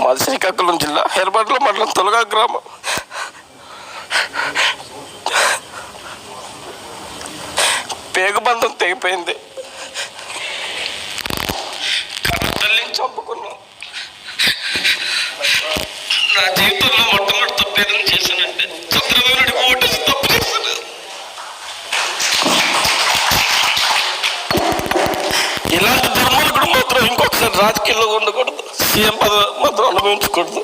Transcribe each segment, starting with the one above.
మాది శ్రీకాకుళం జిల్లా. హెర్బర్ల మండలం తొలగా గ్రామం. పేగుబంధం తెగిపోయింది. తల్లిని చంపుకున్నాం. నా జీవితంలో మొట్టమొదటి తప్పు ఏదైనా చేశానంటే చంద్రబాబు ఓటేసి తప్పు చేశాను ఇలాంటి మాత్రం రాజకీయాల్లో ఉండకూడదు. సీఎం పదవి మాత్రం అనుభవించకూడదు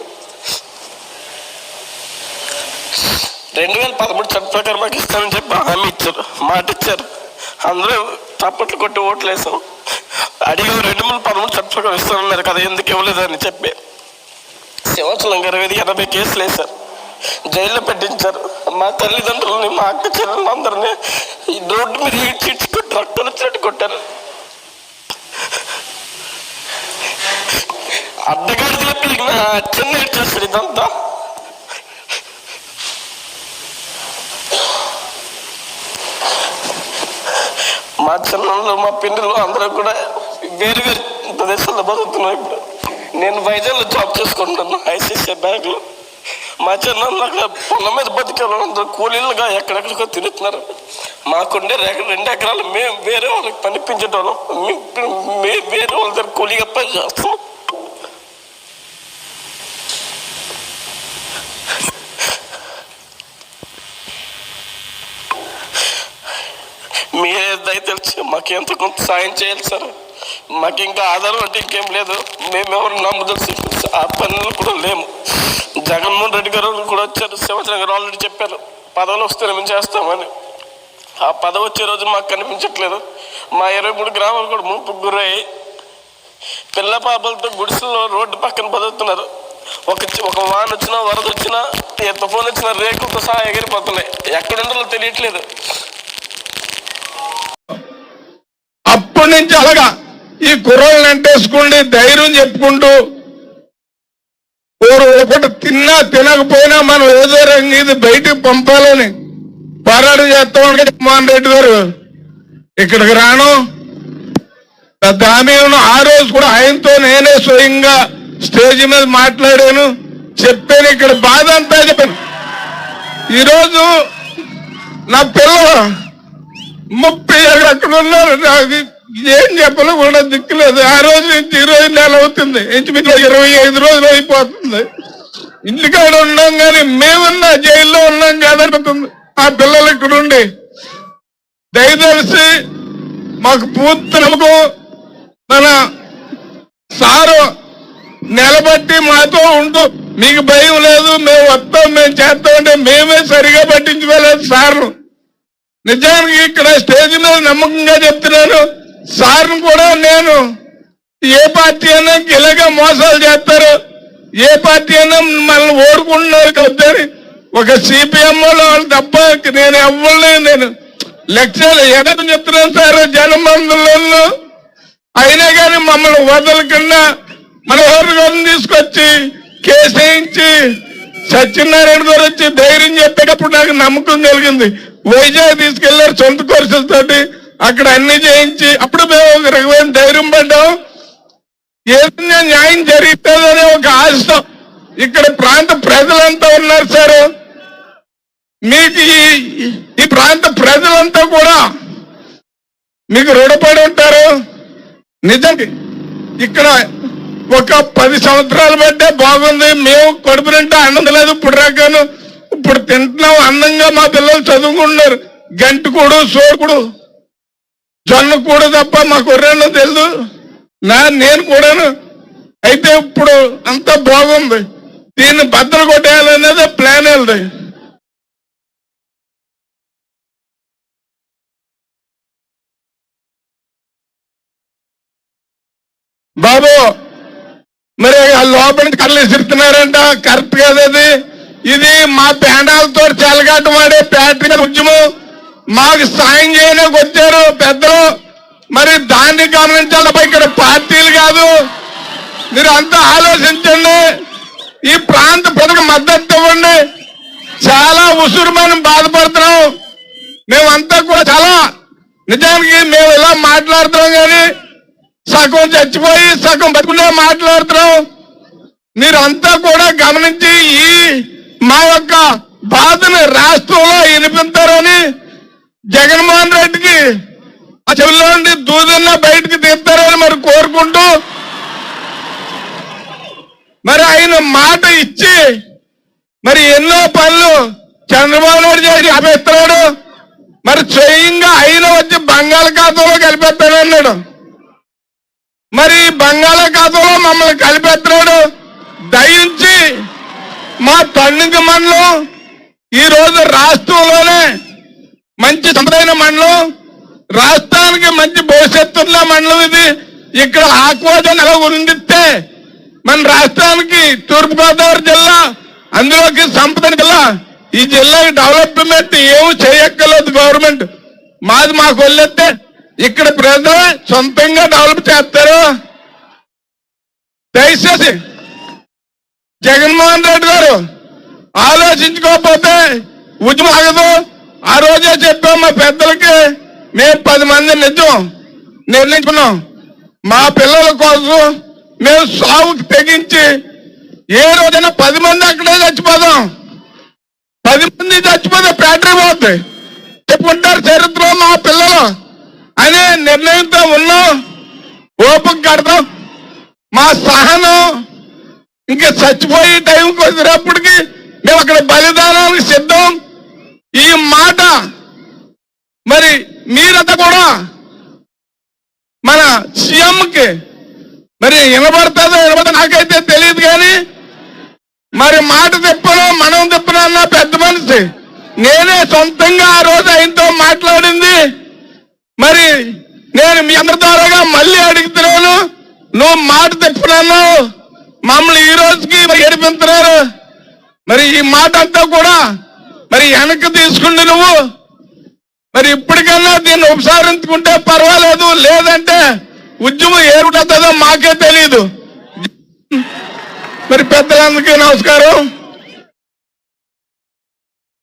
రెండు వేల పదమూడు చట్ట ప్రకారం మాకు ఇస్తానని చెప్పి హామీ ఇచ్చారు. మాట ఇచ్చారు. అందరూ చప్పట్లు కొట్టి ఓట్లు వేసాం. అడిగి రెండు వేల పదమూడు చట్ట ప్రకారం ఇస్తానన్నారు కదా ఎందుకు ఇవ్వలేదని చెప్పి. సింహాచలం గారు మీద ఎనభై కేసులు వేశారు. జైల్లో పెట్టించారు. మా తల్లిదండ్రులని మా అక్క చెల్లెలందరినీ ఈ రోడ్డు మీద ఈడ్చి ఈడ్చి కొట్టి రక్తాలు వచ్చినట్టు కొట్టారు. అడ్డగాడిలో చెప్పిన చిన్న చేస్తారు. ఇదంతా మా చిన్నలు మా పిల్లలు అందరూ కూడా వేరు వేరు ప్రదేశాల్లో బతుకుతున్నాం ఇప్పుడు. నేను వైజాగ్లో జాబ్ చేసుకుంటున్నాను ఐసీసీ బ్యాంక్లో. మా చిన్నలు అక్కడ పొలం మీద బతికేవాళ్ళు అందరూ కూలీలుగా ఎక్కడెక్కడికో తిరుగుతున్నారు. మాకుండే రెండు ఎకరాలు మేము వేరే వాళ్ళకి పనిపించేటోళ్ళం. మేము మేము వేరే వాళ్ళ దగ్గర కూలీగా పని చేస్తాం మీరే దయతలిచి మాకు ఎంత కొంత సాయం చేయాలి సార్? మాకు ఇంకా ఆధారం అంటే ఇంకేం లేదు. మేమెవరు నమ్ముదలిసి ఆ పనులు కూడా లేము. జగన్మోహన్ రెడ్డి గారు కూడా వచ్చారు. శివచంద్ర గారు ఆల్రెడీ చెప్పారు. పదవులు వస్తే మేము చేస్తామని. ఆ పదవి వచ్చే రోజు మాకు కనిపించట్లేదు. మా ఇరవై మూడు గ్రామాలు కూడా ముంపు గురయ్యి పిల్ల పాపలతో గుడిసెల్లో రోడ్డు పక్కన బతుకుతున్నారు. ఒక ఒక వాన వచ్చినా వరద వచ్చినా ఏ తుఫాన్ వచ్చినా రేకులతో సహా ఎగిరిపోతున్నాయి. ఎక్కడ ఉండాలో తెలియట్లేదు. అప్పటి నుంచి అలాగా ఈ కుర్రోళ్ళని అంటేసుకుండి ధైర్యం చెప్పుకుంటూ ఊరు ఒకటి తిన్నా తినకపోయినా మనం ఏదో రంగు ఇది బయటికి పంపాలని పోరాటం చేస్తామని జగన్మోహన్ రెడ్డి గారు. ఇక్కడికి రాను. పెద్ద హామీలను ఆ రోజు కూడా ఆయనతో నేనే స్వయంగా స్టేజ్ మీద మాట్లాడాను. చెప్పాను ఇక్కడ బాధ అంతా చెప్పాను. ఈరోజు నా పిల్లలు ముప్పై ఏడు అక్కడ ఉన్నారు నాకు ఏం చెప్పలో కూడా దిక్కులేదు ఆ రోజు నుంచి ఈ రోజు నెల అవుతుంది. ఇంచుమించు ఇరవై ఐదు రోజులు అయిపోతుంది. ఇంటికాడ ఉన్నాం కానీ మేమున్నా జైల్లో ఉన్నాం కాదనుకుంటుంది ఆ పిల్లలు ఇక్కడ ఉండి దయదర్శి మాకు పూర్తి నమ్మకం మన సారు నిలబట్టి మాతో ఉంటూ మీకు భయం లేదు. మేము వస్తాం మేము చేస్తామంటే మేమే సరిగా పట్టించుకోలేదు సార్లు నిజానికి ఇక్కడ స్టేజ్ మీద నమ్మకంగా చెప్తున్నాను. సార్ను కూడా నేను ఏ పార్టీ అయినా ఇలాగే మోసాలు చేస్తారు. ఏ పార్టీ అయినా మనల్ని ఓడుకుంటున్నారు కదా ఒక సిపిఎం వాళ్ళు తప్ప నేను ఎవ్వరిని నేను లక్ష్యాలు ఎక్కడ చెప్తున్నాను సార్ జనమందులలో అయినా కానీ మమ్మల్ని వదలకుండా మనోహర్ గారిని తీసుకొచ్చి కేసు వేయించి సత్యనారాయణ గారు వచ్చి ధైర్యం చెప్పేటప్పుడు నాకు నమ్మకం కలిగింది. వైజాగ్ తీసుకెళ్ళారు సొంత కోర్సులతోటి. అక్కడ అన్ని చేయించి అప్పుడు మేము ఒక రకమైన ధైర్యం పడ్డాం. ఏదైనా న్యాయం జరుగుతుందనే ఒక ఆశ. ఇక్కడ ప్రాంత ప్రజలంతా ఉన్నారు సార్. మీకు ఈ ఈ ప్రాంత ప్రజలంతా కూడా మీకు రుణపడి ఉంటారు. నిజంగా ఇక్కడ ఒక పది సంవత్సరాలు బట్టే బాగుంది. మేము కడుపు నిండా అన్నం లేదు. ఇప్పుడు రకాను ఇప్పుడు తింటున్నాం. అందంగా మా పిల్లలు చదువుకుంటున్నారు. గంటకుడు సోకుడు జొన్న కూడా తప్ప మా కుర్రాళ్ళు తెలుసు నా నేను కూడాను. అయితే ఇప్పుడు అంతా బాగుంది. దీన్ని బద్దలు కొట్టేయాలనేది ప్లాన్ వెళ్ళదు బాబు మరి ఆ లోపల కళ్ళు విసురుతున్నారంట కరెక్ట్ కాదు ఇది. మా పేండాలతో చెలగాటం వాడే ఫ్యాక్టరీ ఉద్యమం. మాకు సాయం చేయడానికి వచ్చారు పెద్దలు. మరి దాన్ని గమనించాలి ఇక్కడ పార్టీలు కాదు. మీరు అంతా ఆలోచించండి. ఈ ప్రాంత ప్రజలకు మద్దతు ఇవ్వండి. చాలా ఉసురు మనం బాధపడుతున్నాం. మేమంతా కూడా చాలా నిజానికి మేము ఇలా మాట్లాడుతున్నాం కానీ సగం చచ్చిపోయి సగం బతుకునే మాట్లాడుతున్నాం. మీరంతా కూడా గమనించి ఈ మా యొక్క బాధను రాష్ట్రంలో వినిపిస్తారని జగన్మోహన్ రెడ్డికి ఆ చెవిలో నుండి దూదన్న బయటికి తీస్తారని మరి కోరుకుంటూ మరి ఆయన మాట ఇచ్చి మరి ఎన్నో పనులు చంద్రబాబు నాయుడు చేసి అభిస్తున్నాడు మరి స్వయంగా ఆయన వచ్చి బంగాళాఖాతంలో కలిపేస్తాడు అన్నాడు మరి బంగాళాఖాతంలో మమ్మల్ని కలిపేస్తున్నాడు. దయించి మా తన్నిక మనలో ఈ రోజు రాష్ట్రంలోనే మంచి సంపదైన మండలం. రాష్ట్రానికి మంచి భవిష్యత్తు మండలం ఇది. ఇక్కడ ఆక్వాజన్ ఎలా ఉండిస్తే మన రాష్ట్రానికి తూర్పుగోదావరి జిల్లా అందులోకి సంపద జిల్లా. ఈ జిల్లాకి డెవలప్మెంట్ ఏమి చేయక్కర్లేదు గవర్నమెంట్. మాది మాకు వెళ్ళితే ఇక్కడ ప్రజలే సొంతంగా డెవలప్ చేస్తారు. దయచేసి జగన్మోహన్ రెడ్డి గారు ఆలోచించుకోకపోతే ఉద్యమం ఆగదు. ఆ రోజే చెప్పాం మా పెద్దలకి మేము పది మంది నిజం నిర్ణయించుకున్నాం. మా పిల్లల కోసం మేము సాగుకి తెగించి ఏ రోజైనా పది మంది అక్కడే చచ్చిపోదాం. పది మంది చచ్చిపోతే ఫ్యాక్టరీ పోద్ది. చెప్పుకుంటారు చరిత్రలో మా పిల్లలు. అనే నిర్ణయంతో ఉన్నాం. ఓపిక కడతాం. మా సహనం ఇంకా చచ్చిపోయే టైంకి వచ్చినప్పటికీ మేము అక్కడ బలిదానానికి సిద్ధం. ఈ మాట మరి మీరంతా కూడా మన సీఎంకి మరి వినబడుతుందో వినబడతా నాకైతే తెలియదు కానీ మరి మాట తిప్పను మనం తిప్పను అన్న పెద్ద మనిషి. నేనే సొంతంగా ఆ రోజు ఆయనతో మాట్లాడింది. మరి నేను మీ అందరి ద్వారాగా మళ్ళీ అడుగుతున్నాను నువ్వు మాట తిప్పునన్నావు మమ్మల్ని ఈ రోజుకి మరి ఏడిపించున్నారు మరి ఈ మాట అంతా కూడా మరి వెనక్కి తీసుకుండి నువ్వు. మరి ఇప్పటికన్నా దీన్ని ఉపసారించుకుంటే పర్వాలేదు లేదంటే ఉద్యమం ఏరుకుంటుందో మాకే తెలియదు మరి పెద్దలందరికీ నమస్కారం.